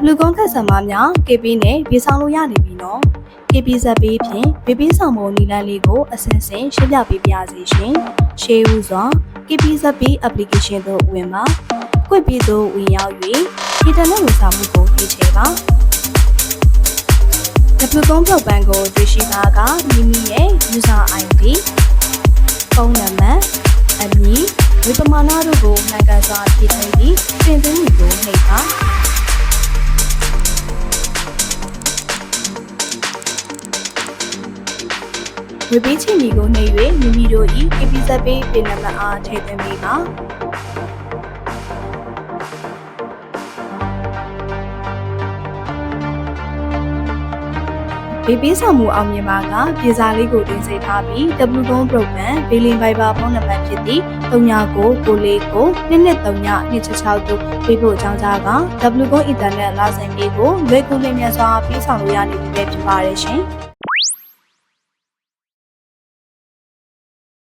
W ကုန်းသက်ဆံမများ KP နဲ့ပြေဆောင်လို့ရနေပြီနော် KP ဇက်ပေးဖြင့်ဘေဘီဆောင်ပုံနီလန်းလေးကိုအစင်စင်ရှင်းပြပေးပါရစေရှင်ရှေးဦးစွာ KP ဇက်ပေး application သို့ဝင်ပါကွက်ပြီးသို့ဝင်ရောက်၍ internet ဝန်ဆောင်မှုကိုရွေးချယ်ပါ W ကုန်းပြောက်ပန်းကိုတွေ့ရှိတာကမိမိရဲ့ user ID ဖုန်းနံပါတ်အမည်ဝေပမာဏတို့ကိုမှန်ကန်စွာဖြည့်သွင်းပြီးတင်သွင်းမှုကိုနှိပ်ပါ ဝေပေးချင်မီကိုနှိပ်၍မိမိတို့၏ကေပီဇက်ပေးပင်နံပါတ်အားထည့်သွင်းပေးပါဘေးပေးဆောင်မှုအောင်မြင်ပါကပြေစာလေးကိုတင်ဆက်ထားပြီး W ကုန်း program ဘေးလင် Viber ဖုန်းနံပါတ်ဖြစ်သည့်399939 2236တို့ပေးဖို့အကြောင်းကြားက W ကုန်း internet လာဆိုင်လေးကိုလွယ်ကူလျင်မြန်စွာပြေးဆောင်လို့ရနေပြီပဲဖြစ်ပါတယ်ရှင်။